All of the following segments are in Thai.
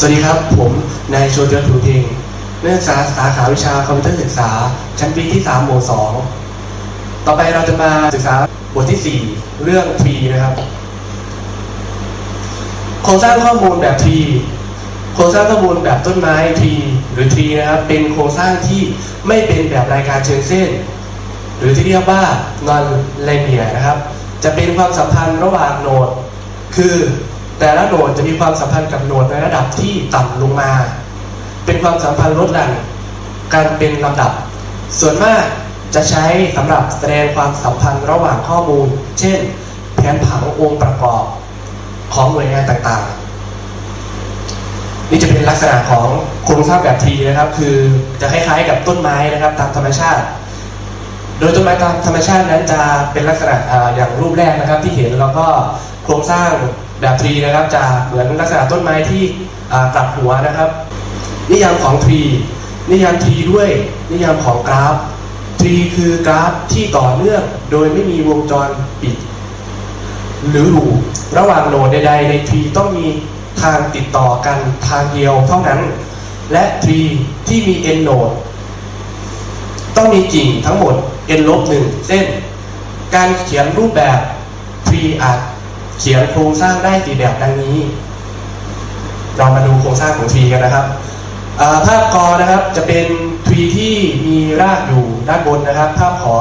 สวัสดีครับ ผมนายโชติรัตน์ถูเทงนักศึกษาสาขาวิชาคอมพิวเตอร์ศึกษา ชั้นปีที่3หมู่2ต่อไปเราจะมาศึกษาบทที่ 4 เรื่อง tree นะครับ โครงสร้างข้อมูลแบบ tree โครงสร้างข้อมูลแบบต้นไม้ tree หรือ tree นะครับ เป็นโครงสร้างที่ไม่เป็นแบบรายการเชิงเส้น หรือที่เรียกว่า non linear นะครับ จะเป็นความสัมพันธ์ระหว่างโนด คือ แต่ละโนดจะมีความสัมพันธ์กับโหนดในระดับที่ต่ำลงมา เป็นความสัมพันธ์ลดหลั่นกันเป็นลำดับ ส่วนมากจะใช้สำหรับแสดงความสัมพันธ์ระหว่างข้อมูล เช่น แผนผังองค์ประกอบของหน่วยงานต่างๆ นี่จะเป็นลักษณะของโครงสร้างแบบทีนะครับ คือจะคล้ายๆกับต้นไม้นะครับ ตามธรรมชาติ โดยต้นไม้ตามธรรมชาตินั้นจะเป็นลักษณะอ่าอย่างรูปแรกนะครับที่เห็นแล้วก็โครงสร้าง แบบทรีนะครับจะเหมือนลักษณะต้นไม้ที่กลับหัวนะครับ นิยามของทรีนิยามทรีด้วย นิยามของกราฟทรีคือกราฟที่ต่อเนื่องโดยไม่มีวงจรปิด หรือรูระหว่างโนดใดๆในทรีต้องมีทางติดต่อกันทางเดียวเท่านั้น และทรีที่มี n โนดต้องมีกิ่งทั้งหมด n ลบหนึ่งเส้น การเขียนรูปแบบ tree อาจ เขียนโครงสร้างได้สี่แบบดังนี้ เรามาดูโครงสร้างของ tree กันนะครับภาพกอนะครับจะเป็น tree ที่มีรากอยู่ด้านบนนะครับ ภาพขอ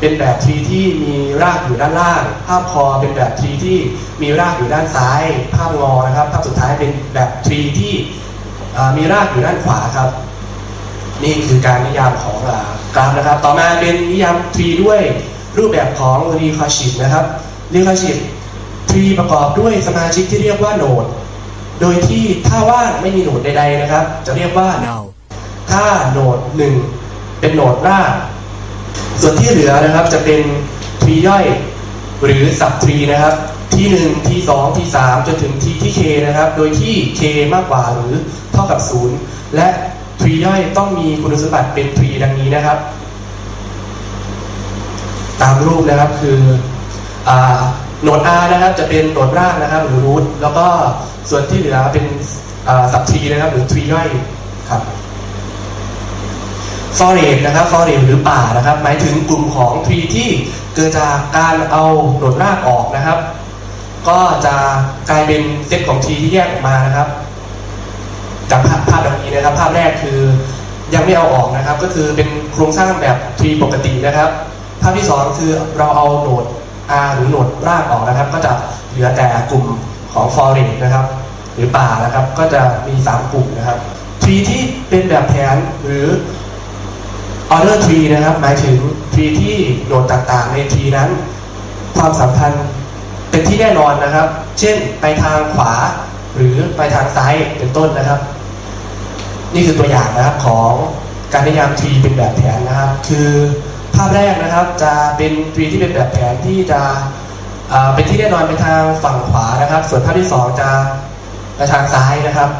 เป็นแบบ tree ที่มีรากอยู่ด้านล่าง ภาพคอเป็นแบบ tree ที่มีรากอยู่ด้านซ้าย ภาพงอนะครับ ภาพสุดท้ายเป็นแบบ tree ที่มีรากอยู่ด้านขวาครับ นี่คือการนิยามของกราฟนะครับ ต่อมาเป็นนิยามทรีด้วยรูปแบบของ recursive นะครับ recursive ทรีประกอบด้วยสมาชิกที่เรียกว่าโนด โดยที่ถ้าว่างไม่มีโนดใด ๆนะครับ จะเรียกว่า null ถ้าโนดหนึ่งเป็นโนดราก ส่วนที่เหลือนะครับจะเป็นทรีย่อยหรือสับทรีนะครับที่หนึ่งที่สองที่สามจนถึงทีที่ k นะครับ โดยที่ k มากกว่าหรือเท่ากับศูนย์และทรีย่อยต้องมีคุณสมบัติเป็นทรีดังนี้นะครับ ตามรูปนะครับคืออ่า โหนด R นะครับจะเป็นโหนดรากนะครับหรือรูทแล้วก็ส่วนที่เหลือเป็นสับทรีนะครับ หรือทรีย่อยครับฟอเรสนะครับฟอเรสหรือป่านะครับ หมายถึงกลุ่มของทรีที่เกิดจากการเอาโหนดรากออกนะครับ ก็จะกลายเป็นเซตของทรีที่แยกออกมานะครับจากภาพภาพดังนี้นะครับ ภาพแรกคือยังไม่เอาออกนะครับ ก็คือเป็นโครงสร้างแบบทรีปกตินะครับ ภาพที่สองคือเราเอาโหนด R หรือโหนดรากออกนะครับ ก็จะเหลือแต่กลุ่มของ f o r e s t นะครับ หรือป่านะครับ ก็จะมี 3 กลุ่มนะครับทรีที่เป็นแบบแผนหรือ order tree นะครับ หมายถึงทรีที่โหนดต่างๆ ในทรีนั้น ความสัมพันธ์เป็นที่แน่นอนนะครับ เช่นไปทางขวาหรือไปทางซ้ายเป็นต้นนะครับ นี่คือตัวอย่างนะครับของการนิยามทรีเป็นแบบแผนนะครับ คือ ภาพแรกนะครับจะเป็นทรีที่เป็นแบบแผนที่จะเป็นที่แน่นอนไปทางฝั่งขวานะครับ ส่วนภาพที่สองจะไปทางซ้ายนะครับ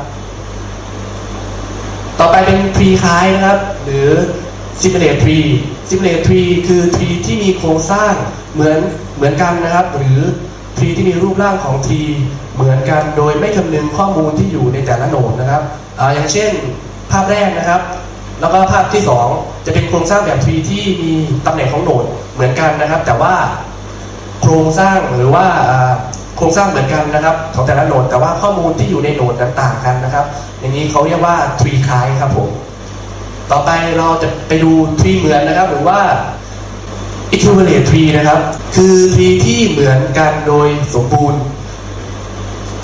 ต่อไปเป็นทรีคล้ายนะครับ หรือ simulate tree simulate tree คือ tree ที่มีโครงสร้างเหมือนเหมือนกันนะครับ หรือ tree ที่มีรูปร่างของ tree เหมือนกันโดยไม่คำนึงข้อมูลที่อยู่ในแต่ละโหนดนะครับออย่างเช่นภาพแรกนะครับ แล้วก็ภาพที่ 2 จะเป็นโครงสร้างแบบ tree ที่มีตำแหน่งของโหนดเหมือนกันนะครับ แต่ว่าโครงสร้างหรือว่าโครงสร้างเหมือนกันนะครับ ของแต่ละโหนดแต่ว่าข้อมูลที่อยู่ในโหนดนั้นต่างกันนะครับ อย่างนี้เขาเรียกว่า tree คล้ายครับผมต่อไปเราจะไปดูทรีเหมือนนะครับ หรือว่า equivalent tree นะครับ คือทรีที่เหมือนกันโดยสมบูรณ์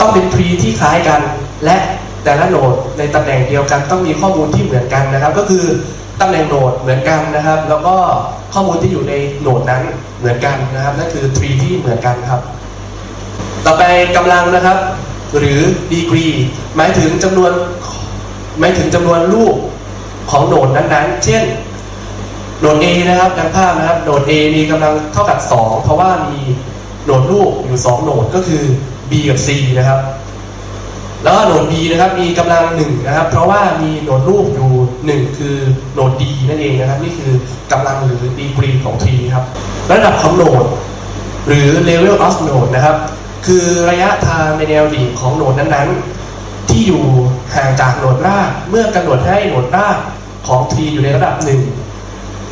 ต้องเป็นทรีที่คล้ายกัน และ แต่ละโหนดในตำแหน่งเดียวกันต้องมีข้อมูลที่เหมือนกันนะครับ ก็คือตำแหน่งโหนดเหมือนกันนะครับ แล้วก็ข้อมูลที่อยู่ในโหนดนั้นเหมือนกันนะครับนั่นคือทรีที่เหมือนกันครับ ต่อไปกำลังนะครับ หรือ degree หมายถึงจำนวนหมายถึงจำนวนลูกของโหนดนั้นๆ เช่นโหนด A นะครับดังภาพนะครับโหนด A มีกำลังเท่ากับ 2 เพราะว่ามีโหนดลูกอยู่ 2 โหนดก็คือ B กับ C นะครับ แล้วก็โหนด B นะครับ มีกำลัง1นะครับ เพราะว่ามีโหนดลูกอยู่1คือโหนด D นั่นเองนะครับ นี่คือกำลังหรือ degree ของ T ครับ ระดับของโหนด หรือ level of node นะครับ คือระยะทางในแนวดิ่งของโหนดนั้นๆ ที่อยู่ห่างจากโหนดรากเมื่อกำหนดให้โหนดรากของทรีอยู่ในระดับหนึ่ง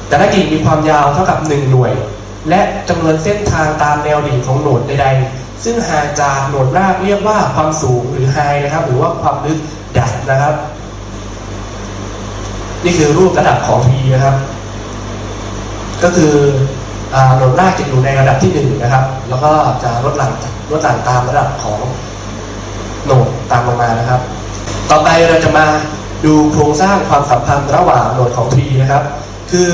แต่ละกิ่งมีความยาวเท่ากับ 1 หน่วย และจำนวนเส้นทางตามแนวดิ่งของโหนดใดๆ ซึ่งห่างจากโหนดรากเรียกว่าความสูงหรือไฮนะครับ หรือว่าความลึกดับนะครับ นี่คือรูประดับของทีนะครับ ก็คือโหนดรากจะอยู่ในระดับที่หนึ่งนะครับ แล้วก็จะลดหลั่นลดหลั่นตามระดับของโหนดตามลงมานะครับ ต่อไปเราจะมาดูโครงสร้างความสัมพันธ์ระหว่างโหนดของทรีนะครับ คือ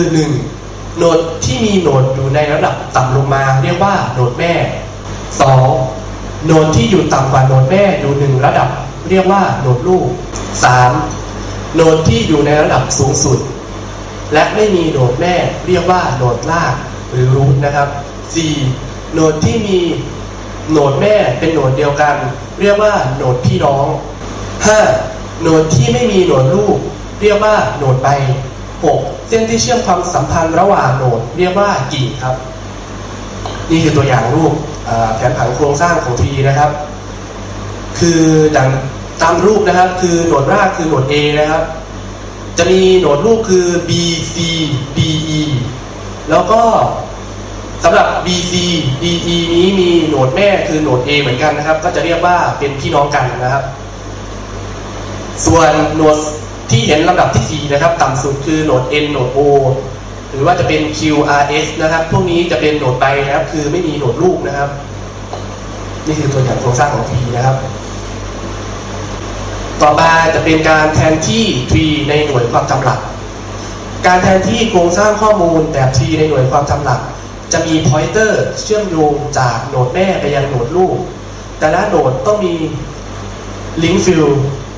1. โหนดที่มีโหนดอยู่ในระดับต่ำลงมา เรียกว่าโหนดแม่ 2. โหนดที่อยู่ต่ำกว่าโหนดแม่อยู่หนึ่งระดับ เรียกว่าโหนดลูก 3. โหนดที่อยู่ในระดับสูงสุด และไม่มีโหนดแม่เรียกว่าโหนดรากหรือรูทนะครับ 4. โหนดที่มีโหนดแม่เป็นโหนดเดียวกัน เรียกว่าโหนดพี่น้อง 5. โหนดที่ไม่มีโหนดลูก เรียกว่าโหนดใบ 6. เส้นที่เชื่อมความสัมพันธ์ระหว่างโหนดเรียกว่ากิ่งครับ นี่คือตัวอย่างรูป แผนผังโครงสร้างของทีนะครับ คือดังตามรูปนะครับ คือโหนดรากคือโหนด A นะครับ จะมีโหนดลูกคือ B C D E แล้วก็สำหรับ B C D E นี้มีโหนดแม่คือโหนด A เหมือนกันนะครับ ก็จะเรียกว่าเป็นพี่น้องกันนะครับ ส่วนโหนดที่เห็นลำดับที่ 4 นะครับ ต่ำสุดคือโหนด N โหนด O หรือว่าจะเป็น Q R S นะครับ พวกนี้จะเป็นโหนดใบนะครับ คือไม่มีโหนดลูกนะครับ นี่คือตัวอย่างโครงสร้างของ T นะครับ ต่อมาจะเป็นการแทนที่ T ในหน่วยความจำหลัก การแทนที่โครงสร้างข้อมูลแบบ T ในหน่วยความจำหลัก จะมี pointer เชื่อมโยงจากโหนดแม่ไปยังโหนดลูก แต่ละโหนดต้องมี link field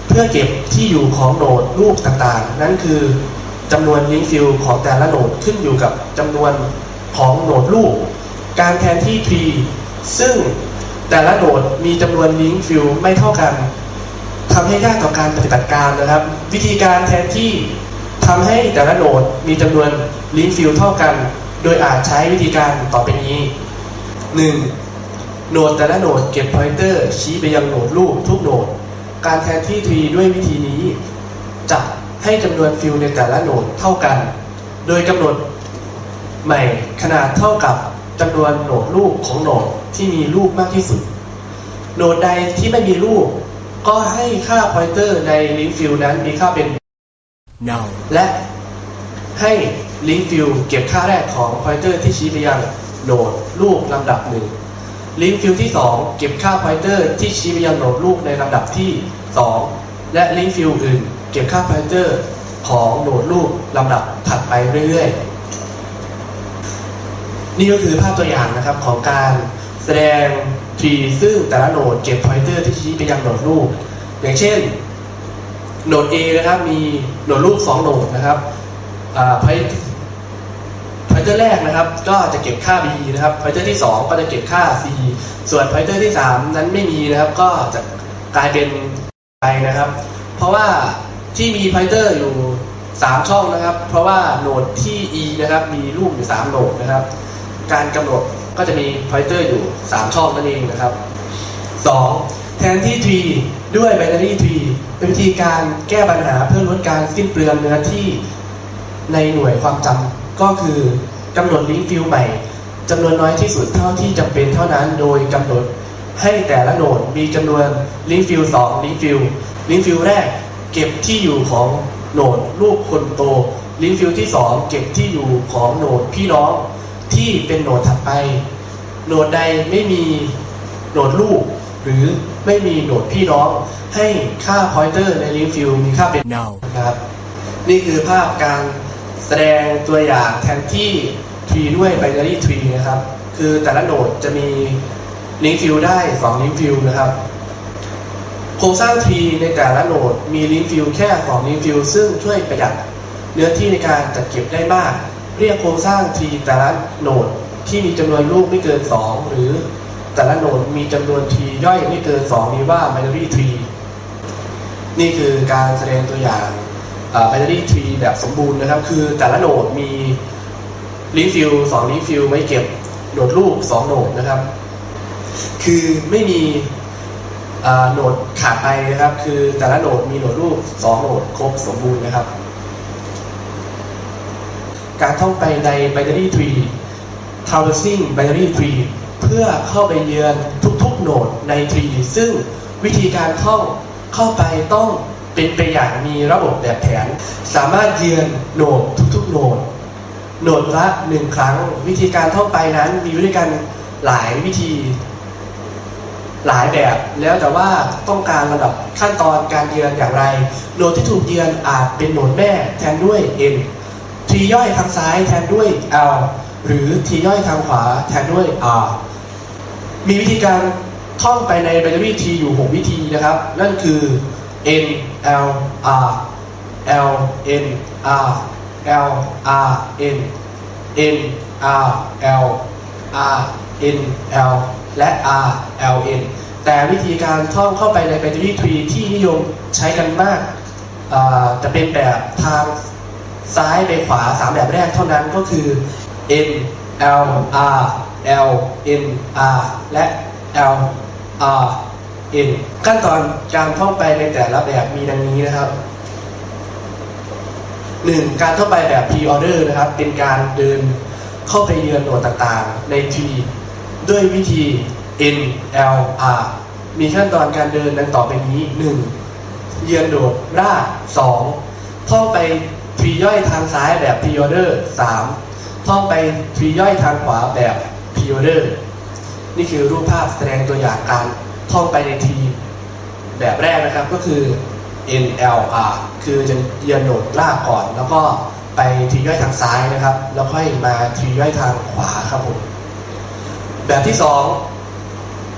เพื่อเก็บที่อยู่ของโหนดลูกต่างๆ นั่นคือ จำนวน link field ของแต่ละโหนดขึ้นอยู่กับจำนวนของโหนดลูก การแทนที่ tree ซึ่งแต่ละโหนดมีจำนวน link field ไม่เท่ากันทำให้ยากต่อการปฏิบัติการนะครับ วิธีการแทนที่ทำให้แต่ละโหนดมีจำนวนลิงก์ฟิลเท่ากัน โดยอาจใช้วิธีการต่อไปนี้ 1. โหนดแต่ละโหนดเก็บพอยเตอร์ชี้ไปยังโหนดลูกทุกโหนด การแทนที่ทรีด้วยวิธีนี้จะ ให้จำนวนฟิลในแต่ละโหนดเท่ากัน โดยกำหนดใหม่ขนาดเท่ากับจำนวนโหนดลูกของโหนดที่มีลูกมากที่สุด โหนดใดที่ไม่มีลูกก็ให้ค่า pointer ใน link field นั้นมีค่าเป็น no และให้ link field เก็บค่าแรกของ pointer ที่ชี้ไปยังโหนดลูกลำดับหนึ่ง link field ที่ 2 เก็บค่า pointer ที่ชี้ไปยังโหนดลูกในลำดับที่ 2 และ link field อื่น เก็บค่า pointer ของโหนดลูกลำดับถัดไปเรื่อยๆ นี่ก็คือภาพตัวอย่างนะครับของการแสดง tree ซึ่งแต่ละโหนดเก็บ pointer ที่ชี้ไปยังโหนดลูกอย่างเช่นโหนด A นะครับมีโหนดลูก2โหนดนะครับอ่า point pointer แรกนะครับ ก็จะเก็บค่า B นะครับ pointer ที่ 2 ก็จะเก็บค่า C ส่วน pointer ที่ 3 นั้นไม่มีนะครับ ก็จะกลายเป็นไปนะครับ เพราะว่า ที่มี pointer อยู่ 3 ช่องนะครับ เพราะว่าโหนดที่ E นะครับ มีลูกอยู่ 3 โหนดนะครับ การกำหนดก็จะมี pointer อยู่ 3 ช่องนั่นเองนะครับ 2. แทนที่ tree ด้วย binary tree เป็นวิธีการแก้ปัญหาเพื่อลดการสิ้นเปลืองเนื้อที่ในหน่วยความจำก็คือกำหนด link field ใหม่จำนวนน้อยที่สุดเท่าที่จำเป็นเท่านั้นโดยกำหนดให้แต่ละโหนดมีจำนวน link field 2 link field link field แรก เก็บที่อยู่ของโหนดลูกคนโต link field ที่ 2 เก็บที่อยู่ของโหนดพี่น้องที่เป็นโหนดถัดไป โหนดใดไม่มีโหนดลูก หรือไม่มีโหนดพี่น้องให้ค่า pointer ใน link field มีค่าเป็น no นะครับนี่คือภาพการแสดงตัวอย่างแทนที่ tree ด้วย binary tree นะครับ คือแต่ละโหนดจะมี link field ได้2 link field นะครับ โครงสร้าง tree ในแต่ละโหนดมี link field แค่2 link field ซึ่งช่วยประหยัดเนื้อที่ในการจัดเก็บได้มาก เรียกโครงสร้าง tree แต่ละโหนดที่มีจำนวนลูกไม่เกิน 2 หรือแต่ละโหนดมีจำนวน tree ย่อยไม่เกิน 2 นี้ว่า binary tree นี่คือการแสดงตัวอย่าง binary tree แบบสมบูรณ์นะครับ คือแต่ละโหนดมี link field 2 link field ไม่เก็บโหนดลูก 2โหนดนะครับ คือไม่มี โหนดขาดไปนะครับ คือแต่ละโหนดมีโหนดรูป 2 โหนดครบสมบูรณ์นะครับ การท่องไปใน binary tree traversing binary tree เพื่อเข้าไปเยือนทุกๆโหนดใน tree ซึ่งวิธีการท่องเข้าไปต้องเป็นไปอย่างมีระบบแบบแผน สามารถเยือนโหนดทุกๆโหนดโหนดละหนึ่งครั้ง วิธีการท่องไปนั้นมีวิธีการหลายวิธี หลายแบบแล้วแต่ว่าต้องการระดับขั้นตอนการเยือนอย่างไรโหนดที่ถูกเยือนอาจเป็นโหนดแม่แทนด้วย n ทีย่อยทางซ้ายแทนด้วย l หรือทีย่อยทางขวาแทนด้วย r มีวิธีการท่องไปใน binary tree อยู่ 6 วิธีนะครับ นั่นคือ n l r l n r l r n n r l r n l และ r l n แต่วิธีการท่องเข้าไปใน binary tree ที่นิยมใช้กันมากาจะเป็นแบบทางซ้ายไปขวา 3 แบบแรกเท่านั้นก็คือ n l r l n r และ l r n ขั้นตอนการท่องไปในแต่ละแบบมีดังนี้นะครับหนึ่งการเข้าไปแบบ pre-order นะครับ เป็นการเดินเข้าไปเยือนหนดต่างๆ ใน T ด้วยวิธี N L R มีขั้นตอนการเดินดังต่อไปนี้ 1. เยือนโหนดร่า 2 ท่องไปทรีย่อยทางซ้ายแบบ pre-order 3ท่องไปทรีย่อยทางขวาแบบ pre-order นี่คือรูปภาพแสดงตัวอย่างการท่องไปในทีแบบแรกนะครับก็คือ NLR คือจะเยือนโหนดลาก่อน แล้วก็ไปทีย่อยทางซ้ายนะครับ แล้วค่อยมาทีย่อยทางขวาครับผม แบบที่สอง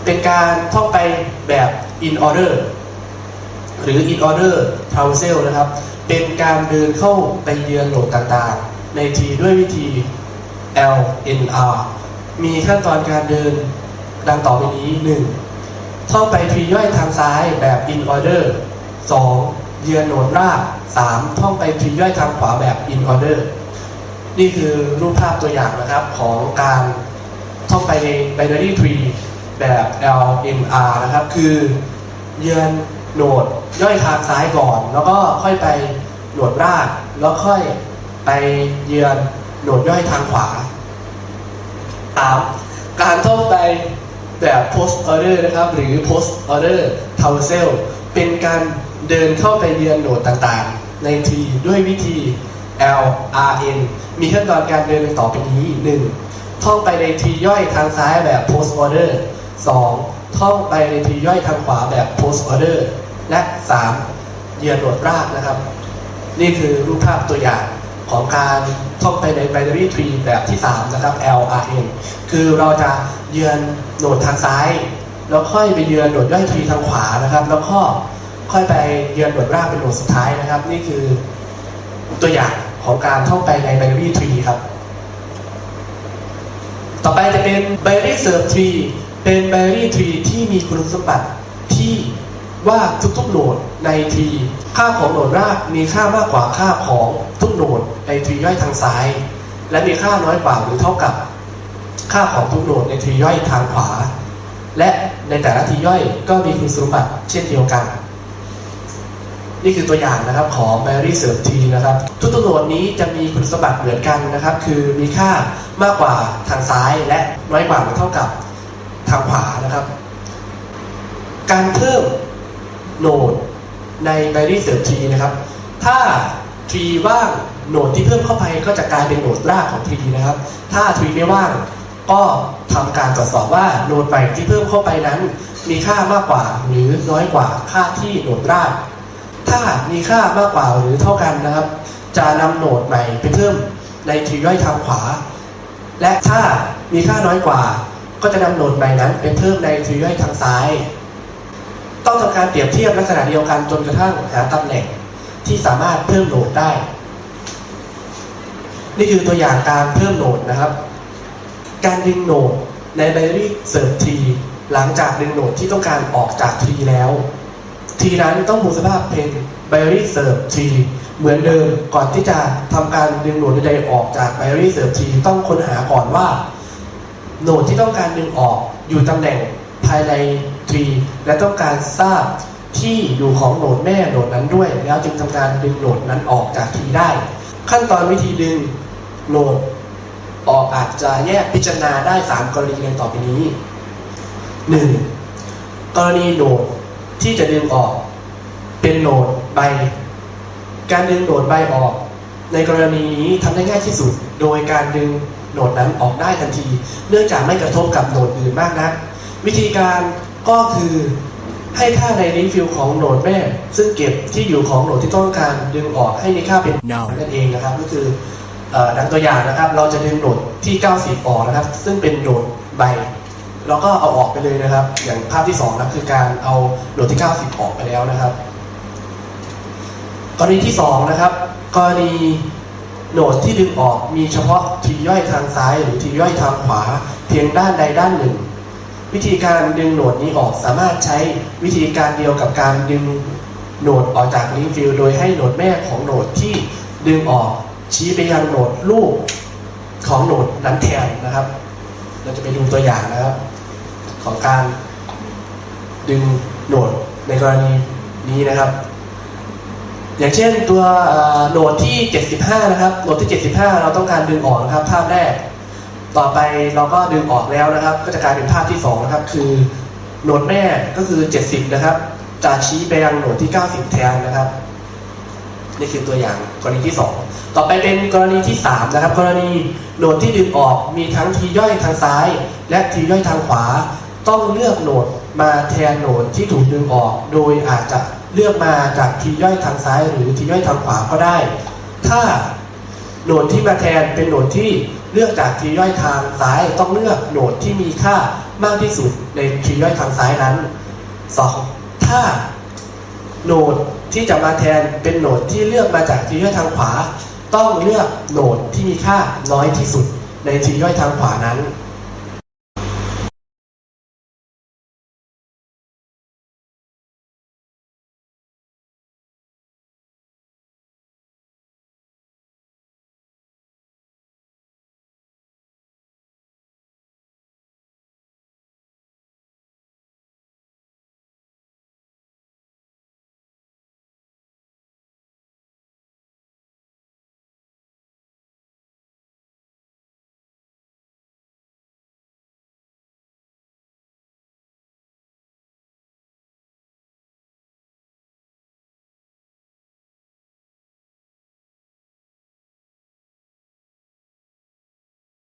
เป็นการท่องไปแบบ in order หรือ in order traversal นะครับ เป็นการเดินเข้าไปเยือนโหนดต่างๆ ในทีด้วยวิธี LNR มีขั้นตอนการเดินดังต่อไปนี้ 1. ท่องไปทีย่อยทางซ้ายแบบ in order 2. เยือนโหนดราก 3. ท่องไปทีย่อยทางขวาแบบ in order นี่คือรูปภาพตัวอย่างนะครับของการ ท่องไปใน binary tree แบบ LNR นะครับ คือเยือนโหนดย่อยทางซ้ายก่อน แล้วก็ค่อยไปโหนดรากแล้วค่อยไปเยือนโหนดย่อยทางขวา 3. การท่องไปแบบ post order นะครับ หรือ post order traversal เป็นการเดินเข้าไปเยือนโหนดต่างๆ ในทีด้วยวิธี LRN มีขั้นตอนการเดินต่อไปนี้ 1. ท่องไปในทีย่อยทางซ้ายแบบ post order 2. ท่องไปในทีย่อยทางขวาแบบ post order และ 3. เยือนโหนดรากนะครับ นี่คือรูปภาพตัวอย่างของการท่องไปใน binary tree แบบที่ 3 นะครับ LRN คือเราจะเยือนโหนดทางซ้าย แล้วค่อยไปเยือนโหนดย่อยทรีทางขวานะครับ แล้วก็ค่อยไปเยือนโหนดรากเป็นโหนดสุดท้ายนะครับ นี่คือตัวอย่างของการท่องไปใน binary tree ครับ ต่อไปจะเป็น binary search tree เป็น binary tree ที่มีคุณสมบัติที่ว่าทุกๆโหนดในทรีค่าของโหนดรากมีค่ามากกว่าค่าของทุกโหนดในทรีย่อยทางซ้าย และมีค่าน้อยกว่าหรือเท่ากับ ค่าของทุกโหนดในทรีย่อยทางขวา และในแต่ละทรีย่อยก็มีคุณสมบัติเช่นเดียวกัน นี่คือตัวอย่างนะครับของ Mary Search T นะครับ ทุกตัวโหนดนี้จะมีคุณสมบัติเหมือนกันนะครับ คือมีค่ามากกว่าทางซ้ายและน้อยกว่าหรือเท่ากับทางขวานะครับ การเพิ่มโหนดใน Binary s e a r c h T นะครับ ถ้าทรีว่างโหนดที่เพิ่มเข้าไปก็จะกลายเป็นโหนดรากของทรีนะครับ ถ้าทรีไม่ว่างก็ทำการตรวจสอบว่าโหนดใหม่ที่เพิ่มเข้าไปนั้น มีค่ามากกว่าหรือน้อยกว่าค่าที่โหนดราก ถ้ามีค่ามากกว่าหรือเท่ากันนะครับ จะนำโหนดใหม่ไปเพิ่มในทีย่อยทางขวา และถ้ามีค่าน้อยกว่า ก็จะนำโหนดใหม่นั้นไปเพิ่มในทีย่อยทางซ้าย ต้องทำการเปรียบเทียบลักษณะเดียวกันจนกระทั่งหาตำแหน่งที่สามารถเพิ่มโหนดได้ นี่คือตัวอย่างการเพิ่มโหนดนะครับ การดึงโหนดใน binary search tree หลังจากดึงโหนดที่ต้องการออกจากทีแล้ว ทีนั้นต้องมูสภาพเป็น binary search tree เหมือนเดิมก่อนที่จะทำการดึงโหนดใดๆออกจาก binary search tree ต้องค้นหาก่อนว่า โหนดที่ต้องการดึงออกอยู่ตำแหน่งภายในทรีและต้องการทราบที่อยู่ของโหนดแม่โหนดนั้นด้วย แล้วจึงทำการดึงโหนดนั้นออกจากทรีได้ ขั้นตอนวิธีดึงโหนดออกอาจจะแยกพิจารณาได้ 3 กรณีดังต่อไปนี้ 1. กรณีโหนด ที่จะดึงออก เป็นโหนดใบ การดึงโหนดใบออก ในกรณีนี้ทำได้ง่ายที่สุด โดยการดึงโหนดนั้นออกได้ทันที เนื่องจากไม่กระทบกับโหนดอื่นมากนัก วิธีการก็คือให้ค่าในลิงก์ฟิลของโหนดแม่ ซึ่งเก็บที่อยู่ของโหนดที่ต้องการดึงออกให้มีค่าเป็น No นั่นเองนะครับ ก็คือเอ่อดังตัวอย่างนะครับ เราจะดึงโหนดที่ 90 ออกนะครับ ซึ่งเป็นโหนดใบ เราก็เอาออกไปเลยนะครับ อย่างภาพที่2นะคือการเอาโหนดที่ 90 ออกไปแล้วนะครับ กรณีที่2นะครับ กรณีโหนดที่ดึงออกมีเฉพาะทีย่อยทางซ้าย หรือทีย่อยทางขวา เพียงด้านใดด้านหนึ่ง วิธีการดึงโหนดนี้ออกสามารถใช้วิธีการเดียวกับการดึงโหนดออกจากลิงก์ฟิลโดยให้โหนดแม่ของโหนดที่ดึงออกชี้ไปยังโหนดลูกของโหนดนั้นแทนนะครับ เราจะไปดูตัวอย่างนะครับ ของการดึงโหนดในกรณีนี้นะครับ อย่างเช่นตัวโหนดที่ 75 นะครับโหนดที่ 75 เราต้องการดึงออกนะครับภาพแรก ต่อไปเราก็ดึงออกแล้วนะครับ ก็จะกลายเป็นภาพที่2นะครับคือโหนดแม่ก็คือ 70 นะครับจะชี้ไปยังโหนดที่ 90 แทนนะครับนี่คือตัวอย่างกรณีที่ 2 ต่อไปเป็นกรณีที่ 3 นะครับ กรณีโหนดที่ดึงออกมีทั้งทีย่อยทางซ้าย และทีย่อยทางขวา ต้องเลือกโหนดมาแทนโหนดที่ถูกดึงออก โดยอาจจะเลือกมาจากทีย่อยทางซ้าย หรือทีย่อยทางขวาก็ได้ ถ้าโหนดที่มาแทนเป็นโหนดที่เลือกจากทีย่อยทางซ้าย ต้องเลือกโหนดที่มีค่ามากที่สุดในทีย่อยทางซ้ายนั้นสองถ้าโหนดที่จะมาแทนเป็นโหนดที่เลือกมาจากทีย่อยทางขวา ต้องเลือกโหนดที่มีค่าน้อยที่สุดในทีย่อยทางขวานั้น